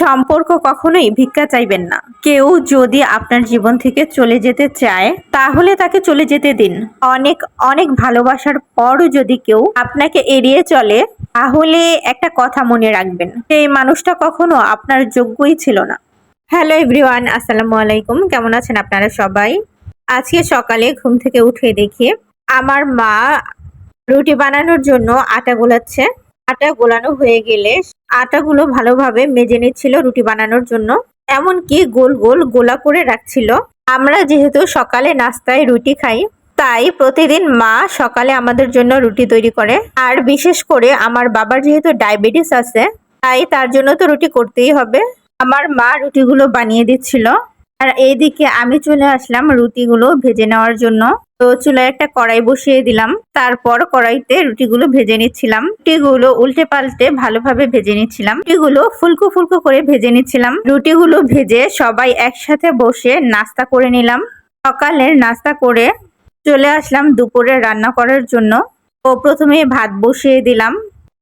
সম্পর্ক কখনোই ভিক্ষা চাইবেন না। কেউ যদি আপনার জীবন থেকে চলে যেতে চায়, তাহলে তাকে চলে যেতে দিন। অনেক অনেক ভালোবাসার পরও যদি কেউ আপনাকে এড়িয়ে চলে, তাহলে একটা কথা মনে রাখবেন, সেই মানুষটা কখনো আপনার যোগ্যই ছিল না। হ্যালো এভরিওয়ান, আসসালামু আলাইকুম। কেমন আছেন আপনারা সবাই? আজকে সকালে ঘুম থেকে উঠে দেখি আমার মা রুটি বানানোর জন্য আটা গোলাচ্ছে। আটা গোলানো হয়ে গেলে আটাগুলো ভালোভাবে মেজে নিচ্ছিল রুটি বানানোর জন্য। এমনকি গোল গোল গোলা করে রাখছিল। আমরা যেহেতু সকালে নাস্তায় রুটি খাই, তাই প্রতিদিন মা সকালে আমাদের জন্য রুটি তৈরি করে। আর বিশেষ করে আমার বাবার যেহেতু ডায়াবেটিস আছে, তাই তার জন্য তো রুটি করতেই হবে। আমার মা রুটিগুলো বানিয়ে দিচ্ছিল। আর এইদিকে আমি চলে আসলাম রুটিগুলো ভেজে নেওয়ার জন্য। তো চুলায় একটা কড়াই বসিয়ে দিলাম। তারপর কড়াইতে রুটিগুলো ভেজে নিচ্ছিলাম। রুটিগুলো উল্টে পাল্টে ভালোভাবে ভেজে নিচ্ছিলাম। রুটিগুলো ফুলকো ফুলকো করে ভেজে নিচ্ছিলাম। রুটিগুলো ভেজে সবাই একসাথে বসে নাস্তা করে নিলাম। সকালের নাস্তা করে চলে আসলাম দুপুরে রান্না করার জন্য। ও প্রথমে ভাত বসিয়ে দিলাম।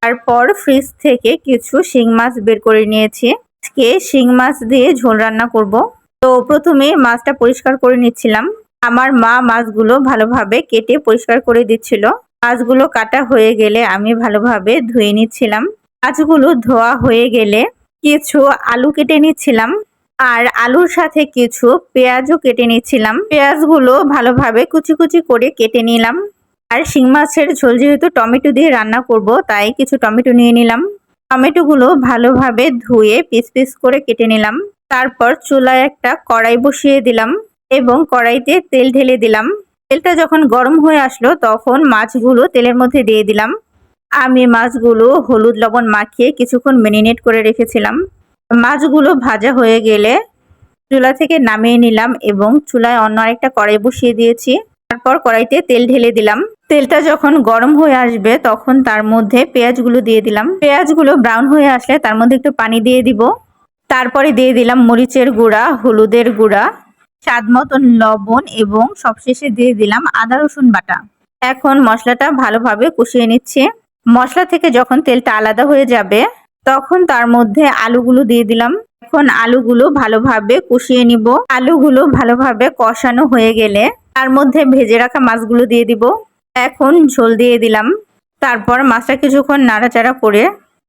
তারপর ফ্রিজ থেকে কিছু শিং মাছ বের করে নিয়েছি। আজকে শিং মাছ দিয়ে ঝোল রান্না করব। তো প্রথমে মাছটা পরিষ্কার করে নিচ্ছিলাম। আমার মা মাছগুলো ভালোভাবে কেটে পরিষ্কার করে দিচ্ছিল। মাছগুলো কাটা হয়ে গেলে আমি ভালোভাবে ধুয়ে নিচ্ছিলাম। মাছগুলো ধোয়া হয়ে গেলে কিছু আলু কেটে নিচ্ছিলাম আর আলুর সাথে কিছু পেঁয়াজও কেটে নিচ্ছিলাম। পেঁয়াজগুলো ভালোভাবে কুচি কুচি করে কেটে নিলাম। আর শিং মাছের ঝোল যেহেতু টমেটো দিয়ে রান্না করব, তাই কিছু টমেটো নিয়ে নিলাম। টমেটোগুলো ভালোভাবে ধুয়ে পিস পিস করে কেটে নিলাম। তারপর চুলায় একটা কড়াই বসিয়ে দিলাম এবং কড়াইতে তেল ঢেলে দিলাম। তেলটা যখন গরম হয়ে আসলো তখন মাছগুলো তেলের মধ্যে দিয়ে দিলাম। আমি মাছগুলো হলুদ লবণ মাখিয়ে কিছুক্ষণ মেরিনেট করে রেখেছিলাম। মাছগুলো ভাজা হয়ে গেলে চুলা থেকে নামিয়ে নিলাম এবং চুলায় অন্য আরেকটা কড়াই বসিয়ে দিয়েছি। তারপর কড়াইতে তেল ঢেলে দিলাম। তেলটা যখন গরম হয়ে আসবে তখন তার মধ্যে পেঁয়াজগুলো দিয়ে দিলাম। পেঁয়াজগুলো ব্রাউন হয়ে আসলে তার মধ্যে একটু পানি দিয়ে দিব। তারপরে দিয়ে দিলাম মরিচের গুঁড়া, হলুদের গুঁড়া, স্বাদ মতন লবণ এবং সবশেষে দিয়ে দিলাম আদা রসুন বাটা। এখন মশলাটা ভালোভাবে কষিয়ে নিচ্ছে। মশলা থেকে যখন তেলটা আলাদা হয়ে যাবে, তখন তার মধ্যে আলুগুলো দিয়ে দিলাম। এখন আলুগুলো ভালোভাবে কষিয়ে নিব। আলুগুলো ভালোভাবে কষানো হয়ে গেলে তার মধ্যে ভেজে রাখা মাছগুলো দিয়ে দিব। এখন ঝোল দিয়ে দিলাম। তারপর মাছটা কিছুক্ষণ নাড়াচাড়া করে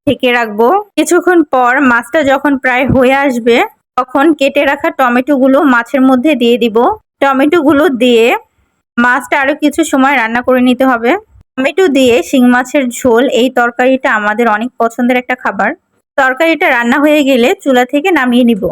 ঢেকে রাখব। কিছুক্ষণ পর মাছটা যখন প্রায় হয়ে আসবে, তখন কেটে রাখা টমেটো গুলো মাছের মধ্যে দিয়ে দিব। টমেটোগুলো দিয়ে মাছটা আরও কিছু সময় রান্না করে নিতে হবে। টমেটো দিয়ে শিং মাছের ঝোল, এই তরকারিটা আমাদের অনেক পছন্দের একটা খাবার। তরকারিটা রান্না হয়ে গেলে চুলা থেকে নামিয়ে নিব।